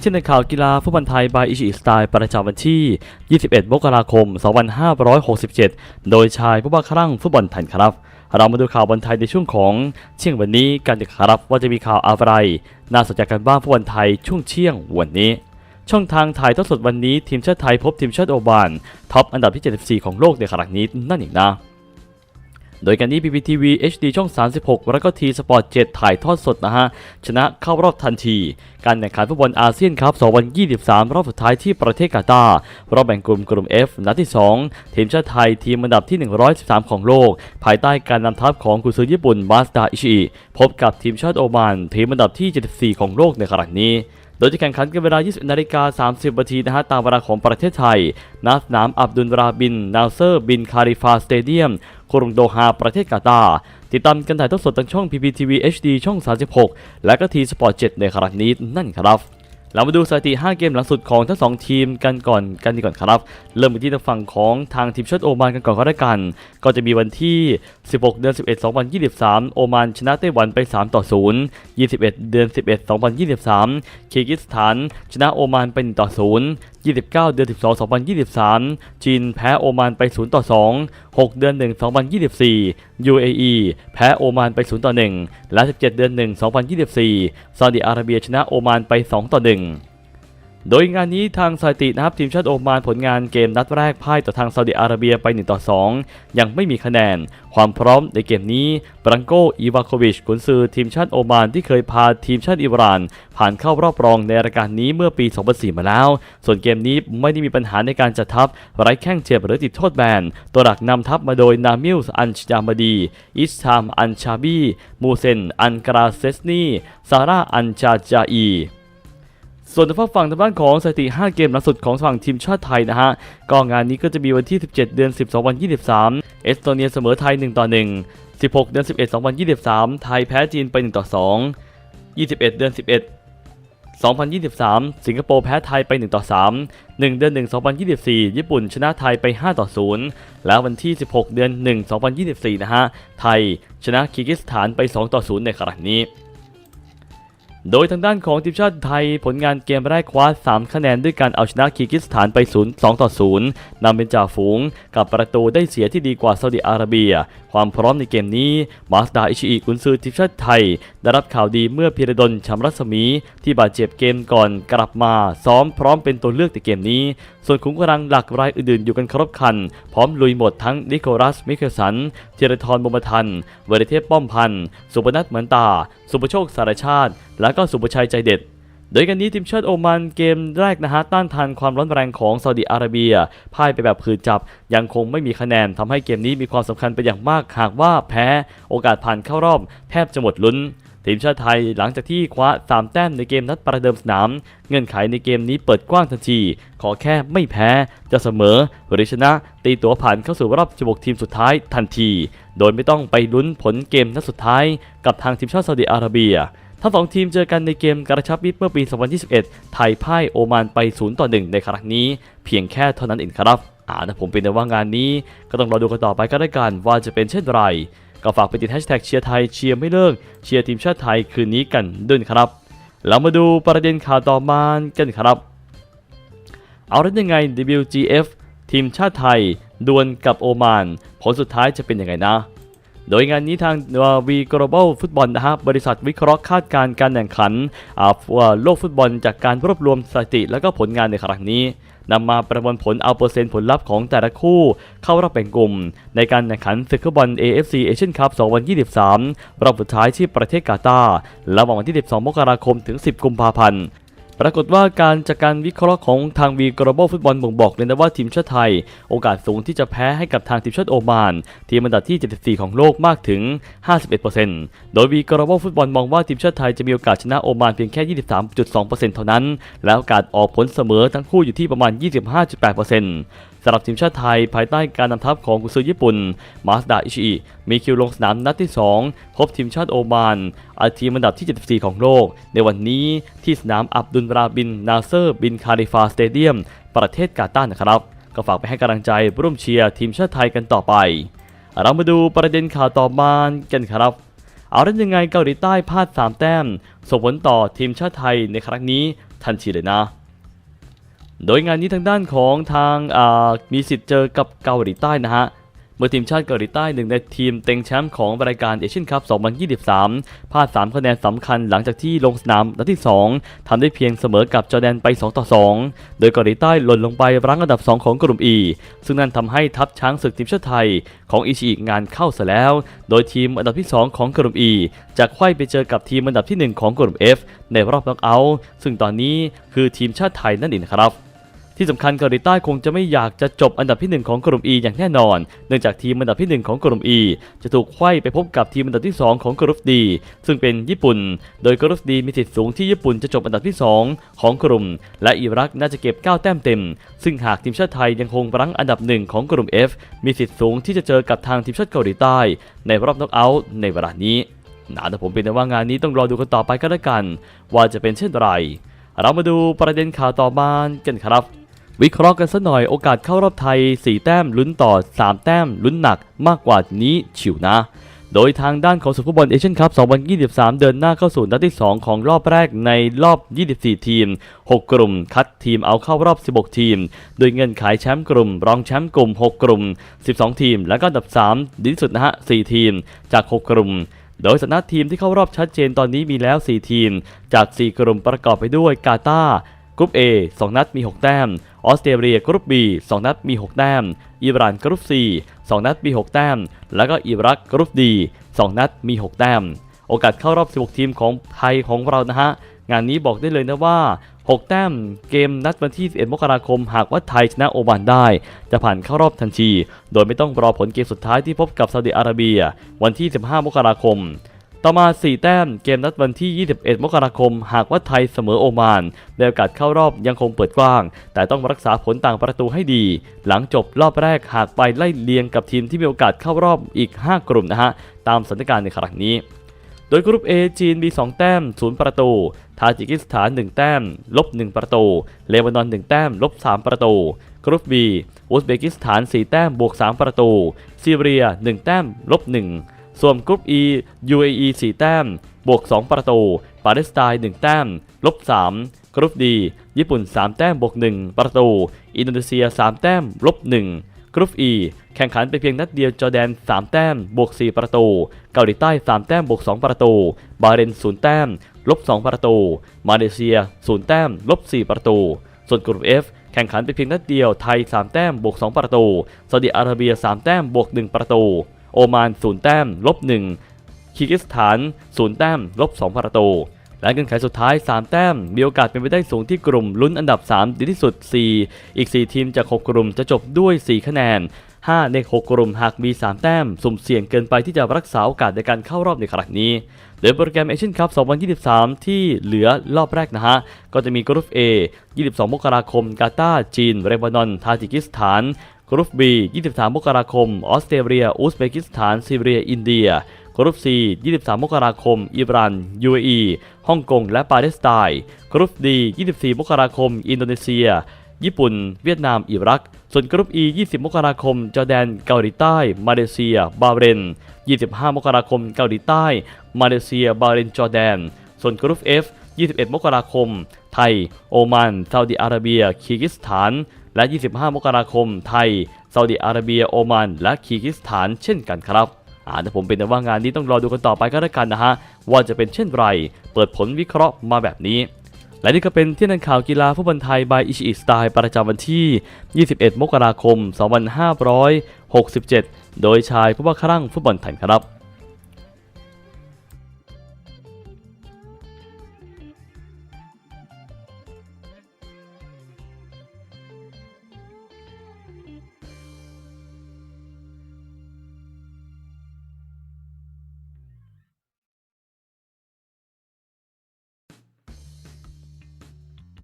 เช่นในข่าวกีฬาฟุตบอลไทยบายอิชิสไตล์ประจำวันที่ 21 มกราคม 2567 โดยชายผู้บ้าคลั่งฟุตบอลไทยครับ เรามาดูข่าวบอลไทยในช่วงของเที่ยงวันนี้กันครับว่าจะมีข่าวอะไร น่าสนใจกันบ้างฟุตบอลไทยช่วงเที่ยงวันนี้ช่องทางถ่ายทอดสดวันนี้ทีมชาติไทยพบทีมชาติโอบานท็อปอันดับที่ 74 ของโลกในขณะนี้นั่นเองนะ โดยการนี้ PPTV HD ช่อง 36 แล้วก็ทีสปอร์ต7ถ่ายทอดสดนะฮะ ชนะเข้ารอบทันที การแข่งขันฟุตบอลอาเซียนครับ 2023 รอบสุดท้ายที่ประเทศกาตาร์รอบแบ่งกลุ่มกลุ่ม F นัดที่ 2 ทีมชาติไทยทีมอันดับที่ 113 ของโลก ภายใต้การนำทัพของกุซือญี่ปุ่นมาสดาอิชิพบกับทีมชาติโอมาน ทีมอันดับที่ 74 ของโลกในขณะนี้ โดยจะแข่งขันกันเวลา 20นาฬิกา 30นาทีนะฮะตามเวลาของประเทศไทยณสนามอับดุลราบิน นาเซอร์ บินคาริฟาสเตเดียมกรุงโดฮาประเทศกาตาร์ติดตามกันถ่ายทอดสดทางช่อง PPTV HD ช่อง 36 และก็ทีสปอร์ต7ในครั้งนี้นั่นครับ เรามาดูสถิติ 5 เกมหลังสุดของทั้ง 2 ทีมกันก่อนกันดีก่อนครับ เริ่มไปที่ทางฝั่งของทางทีมชาติโอมานกันก่อนก็ได้กัน ก็จะมีวันที่ 16 เดือน 11 2023 โอมานชนะไต้หวันไป 3 ต่อ 0 21 เดือน 11 2023 คีร์กิสถาน ชนะโอมานไป 1 ต่อ 0 29 เดือน 12 2023 จีนแพ้โอมานไป 0 ต่อ 2 6 เดือน 1 2024 UAE แพ้โอมานไป 0 ต่อ 1 และ 17 เดือน 1 2024 ซาอุดิอาระเบียชนะโอมานไป 2 ต่อ 1 โดยงานนี้ทางสถิตินะครับทีมชาติโอมานผลงานเกมนัดแรกพ่ายต่อทางซาอุดิอาระเบียไป1ต่อ2 ยังไม่มีคะแนน ความพร้อมในเกมนี้บรังโกอีวาโควิชกุนซือทีมชาติโอมานที่เคยพาทีมชาติอิหร่าน ผ่านเข้ารอบรองในรายการนี้เมื่อปี 2004 มาแล้ว ส่วนเกมนี้ไม่ได้มีปัญหาในการจัดทัพไร้แข้งเจ็บหรือติดโทษแบน ตัวหลักนำทัพมาโดยนามิลส์อันชยามดี อิสทามอันชาบี มูเซน อันกราเซสนีซาร่าอันชาจาอี ส่วนทางฝั่งทางด้านของสถิติ 5 เกมล่าสุดของฝั่งทีมชาติไทยนะฮะก็งานนี้ก็จะมีวันที่ 17 เดือน 10 2023 เอสโตเนียเสมอไทย 1 ต่อ 1 16 เดือน 11 2023 ไทยแพ้จีนไป 1 ต่อ 2 21 เดือน 11 2023 สิงคโปร์แพ้ไทยไป 1 ต่อ 3 1 เดือน 1 2024 ญี่ปุ่นชนะไทยไป 5 ต่อ 0 แล้ววันที่ 16 เดือน 1 2024 นะฮะ ไทยชนะคีร์กิสถานไป 2 ต่อ 0 ในครั้งนี้ โดยทางด้านของทีมชาติไทยผลงานเกมแรกคว้า 3 คะแนนด้วยการเอาชนะคีร์กิสถานไป0 2ต่อ0นำเป็นจ่าฝูง กับประตูได้เสียที่ดีกว่าซาอุดิอาระเบีย ความพร้อมในเกมนี้ มาสดาอิชิอิกุนซือทีมชาติไทย ได้รับข่าวดีเมื่อพิรดลชำรัศมี ที่บาดเจ็บเกมก่อนกลับมาซ้อมพร้อมเป็นตัวเลือกในเกมนี้ ส่วนขุมกำลังหลักรายอื่นๆอยู่กันครบคัน พร้อมลุยหมดทั้งนิโคลัสมิเคลสันเจรทรบุมทันเวรเทพป้อมพันธ์สุพนัทเหมือนตา สุประโชคสารชาติ และก็สุปชัยใจเด็ด โดยกันนี้ทีมชาติโอมานเกมแรกนะฮะต้านทานความร้อนแรงของซาอุดิอาระเบียพ่ายไปแบบผืนจับ ยังคงไม่มีคะแนนทำให้เกมนี้มีความสำคัญไปอย่างมากหากว่าแพ้โอกาสผ่านเข้ารอบแทบจะหมดลุ้น ทีมชาติไทยหลังจากที่คว้า 3 แต้มในเกมนัดประเดิมสนาม เงื่อนไขในเกมนี้เปิดกว้างทันที ขอแค่ไม่แพ้ จะเสมอหรือชนะ ตีตัวผ่านเข้าสู่รอบ 16 ทีมสุดท้ายทันที โดยไม่ต้องไปลุ้นผลเกมนัดสุดท้าย กับทางทีมชาติซาอุดิอาระเบียทั้งสองทีมเจอกันในเกมกระชับมิตรเมื่อปี 2021 ไทยพ่ายโอมานไป 0 ต่อ 1 ในครั้งนี้ เพียงแค่เท่านั้นเองครับอ่านะผมเป็นแต่ว่างานนี้ ก็ต้องรอดูกันต่อไปก็ได้กันว่าจะเป็นเช่นไร ก็ฝากไปติดแฮชแท็กเชียร์ไทยเชียร์ไม่เลิกเชียร์ทีมชาติไทยคืนนี้กันด้วยครับ เรามาดูประเด็นข่าวต่อมากันครับ เอาแล้วยังไง WGF ทีมชาติไทยดวลกับโอมานผลสุดท้ายจะเป็นยังไงนะ โดยงานนี้ทางวี global ฟุตบอลนะฮะบริษัทวิเคราะห์คาดการณ์การแข่งขันอ่าโลกฟุตบอลจากการรวบรวมสถิติและก็ผลงานในครั้งนี้ นำมาประมวลผลเอาเปอร์เซ็นต์ผลลัพธ์ของแต่ละคู่เข้ารอบแบ่งกลุ่ม ในการแข่งขันศึกฟุตบอล AFC Asian Cup 2023 รอบสุดท้ายที่ประเทศกาตาร์ระหว่างวันที่ 12 มกราคมถึง 10 กุมภาพันธ์ ปรากฏว่าการจากการวิเคราะห์ของทางวี global ฟุตบอลบ่งบอกเลยนะว่าทีมชาติไทย โอกาสสูงที่จะแพ้ให้กับทางทีมชาติโอมาน ทีมอันดับที่ 74 ของโลกมากถึง 51%โดยวี global ฟุตบอลมองว่าทีมชาติไทยจะมีโอกาสชนะโอมานเพียงแค่ 23.2%เท่านั้น และโอกาสออกผลเสมอทั้งคู่อยู่ที่ประมาณ 25.8% สำหรับทีมชาติไทยภายใต้การนำทัพของกุซือญี่ปุ่น มาสดาอิชิอิมีคิวลงสนามนัดที่ 2 พบทีมชาติโอมานอาทีมอันดับที่ 74 ของโลก ในวันนี้ที่สนามอับดุลราบิน นาเซอร์ บินคาริฟาสเตเดียม ประเทศกาตาร์นะครับก็ฝากไปให้กำลังใจร่วมเชียร์ทีมชาติไทยกันต่อไป เรามาดูประเด็นข่าวต่อมากันครับเอาแล้ยังไงเกาหลีใต้พลาด 3 แต้มส่งผลต่อทีมชาติไทยในครั้งนี้ทันทีเลยนะ โดยงานนี้ทางด้านของทางมีสิทธิ์เจอกับเกาหลีใต้นะฮะเมื่อทีมชาติเกาหลีใต้หนึ่งในทีมเต็งแชมป์ของรายการเอเชียนคัพ 2023 พลาด 3 คะแนนสำคัญหลังจากที่ลงสนามนัดที่ 2 ทำได้เพียงเสมอกับจอร์แดนไป 2 ต่อ 2 โดยเกาหลีใต้หล่นลงไปรั้งอันดับ 2 ของกลุ่ม E ซึ่งนั่นทำให้ทัพช้างศึกทีมชาติไทยของอิชิอิงานเข้าซะแล้ว โดยทีมอันดับที่ 2 ของกลุ่ม E จะไขว้ไปเจอกับทีมอันดับที่ 1 ของกลุ่ม F ในรอบน็อกเอาท์ซึ่งตอนนี้คือทีมชาติไทยนั่นเองครับ ที่สำคัญเกาหลีใต้คงจะไม่อยากจะจบอันดับที่ 1 ของกลุ่ม E อย่างแน่นอน เนื่องจากทีมอันดับที่ 1 ของกลุ่ม E จะถูกไขว้ไปพบกับทีมอันดับที่ 2 ของกลุ่ม D ซึ่งเป็นญี่ปุ่น โดยกลุ่ม D มีสิทธิ์สูงที่ญี่ปุ่นจะจบอันดับที่ 2 ของกลุ่ม และอิรักน่าจะเก็บ 9 แต้มเต็ม ซึ่งหากทีมชาติไทยยังคงรั้งอันดับหนึ่งของกลุ่ม F มีสิทธิ์สูงที่จะเจอกับทางทีมชาติเกาหลีใต้ ในรอบน็อกเอาท์ในเวลานี้นะแต่ผมเป็นแต่ว่างานนี้ต้องรอดูกันต่อไปก็แล้วกัน ว่าจะเป็นเช่นไร เรามาดูประเด็นข่าวต่อมากันครับ วิเคราะห์กันสักหน่อยโอกาสเข้ารอบไทย 4 แต้มลุ้นต่อ 3 แต้มลุ้นหนักมากกว่านี้ฉิวนะ โดยทางด้านของสุขฟุตบอลเอเชียนคัพ 2023 เดินหน้าเข้าสู่นัดที่ 2 ของรอบแรกในรอบ 24 ทีม 6 กลุ่ม คัดทีมเอาเข้ารอบ 16 ทีม โดยเงินขายแชมป์กลุ่ม รองแชมป์กลุ่ม 6 กลุ่ม 12 ทีม และก็อันดับ 3 ดีที่สุดนะฮะ 4 ทีม จาก 6 กลุ่มโดยสถานะทีมที่เข้ารอบชัดเจนตอนนี้มีแล้ว 4 ทีม จาก 4 กลุ่มประกอบไปด้วยกาตาร์กรุ๊ป A 2 นัดมี 6 แต้ม ออสเตรเลียกรุ๊ป B 2 นัดมี 6 แต้ม อิหร่านกรุ๊ป C 2 นัดมี 6 แต้ม แล้วก็อิรักกรุ๊ป D 2 นัดมี 6 แต้ม โอกาสเข้ารอบ 16 ทีมของไทยของเรานะฮะ งานนี้บอกได้เลยนะว่า 6 แต้มเกมนัดวันที่ 11 มกราคม หากว่าไทยชนะโอมานได้ จะผ่านเข้ารอบทันที โดยไม่ต้องรอผลเกมสุดท้ายที่พบกับซาอุดิอาระเบีย วันที่ 15 มกราคม ต่อมา 4 แต้มเกมนัดวันที่ 21 มกราคม หากว่าไทยเสมอโอมานในโอกาสเข้ารอบยังคงเปิดกว้าง แต่ต้องรักษาผลต่างประตูให้ดี หลังจบรอบแรกหากไปไล่เลียงกับทีมที่มีโอกาสเข้ารอบอีก 5 กลุ่มนะฮะ ตามสถานการณ์ในครั้งนี้ โดยกรุ๊ป A จีนมี 2 แต้ม 0 ประตู ทาจิกิสถาน 1 แต้ม ลบ 1 ประตู เลบานอน 1 แต้ม ลบ 3 ประตูกรุ๊ป B อุซเบกิสถาน 4 แต้มบวก 3 ประตูซีเรีย 1 แต้ม ลบ 1 ส่วนกรุ๊ป E UAE 4 แต้ม บวก 2 ประตู ปาเลสไตน์ 1 แต้ม ลบ 3 กรุ๊ป D ญี่ปุ่น 3 แต้ม บวก 1 ประตู อินโดนีเซีย 3 แต้ม ลบ 1 กรุ๊ป E แข่งขันไปเพียงนัดเดียวจอแดน 3 แต้ม บวก 4 ประตู เกาหลีใต้ 3 แต้ม บวก 2 ประตู บาเรน 0 แต้ม ลบ 2 ประตู มาเลเซีย 0 แต้ม ลบ 4 ประตู ส่วนกลุ่ม F แข่งขันไปเพียงนัดเดียว ไทย 3 แต้ม บวก 2 ประตู ซาอุดิอาระเบีย 3 แต้ม บวก 1 ประตู โอมาน0แต้มลบ1คีร์กิสถาน0แต้มลบ2ประตู และเงื่อนไขสุดท้าย 3 แต้ม มีโอกาสเป็นไปได้สูงที่กลุ่มลุ้นอันดับ 3 ดีที่สุด 4 อีก 4 ทีมจาก 6 กลุ่มจะจบด้วย 4 คะแนน 5 ใน 6 กลุ่มหากมี 3 แต้ม สุ่มเสี่ยงเกินไปที่จะรักษาโอกาสในการเข้ารอบในครั้งนี้โดยโปรแกรมเอเชียนคัพ 2023 ที่เหลือรอบแรกนะฮะ ก็จะมีกรุ๊ป A 22 มกราคม กาตาร์จีน เรบานอน ทาจิกิสถาน กรุ๊ป B 23 มกราคม ออสเตรเลีย อุซเบกิสถาน ซีเรีย อินเดีย กรุ๊ป C 23 มกราคม อิหร่าน UAE ฮ่องกง และปาเลสไตน์ กรุ๊ป D 24 มกราคม อินโดนีเซีย ญี่ปุ่น เวียดนาม อิรัก ส่วนกรุ๊ป E 20 มกราคม จอร์แดน เกาหลีใต้ มาเลเซีย บาเรน 25 มกราคม เกาหลีใต้ มาเลเซีย บาเรน จอร์แดน ส่วนกรุ๊ป F 21 มกราคม ไทย โอมานซาอุดิอาระเบียคีร์กิสถาน และ 25 มกราคม ไทย ซาอุดิอาระเบีย โอมาน และคีร์กิสถาน เช่นกันครับอาแต่ผมเป็นแต่ว่างานนี้ต้องรอดูกันต่อไปก็แล้วกันนะฮะ ว่าจะเป็นเช่นไร เปิดผลวิเคราะห์มาแบบนี้ และนี่ก็เป็นที่นันข่าวกีฬาฟุตบอลไทย by อิชิอิสไตล์ประจำวันที่ 21 มกราคม 2567 โดยชายผู้ว่าครั่งฟุตบอลไทยครับ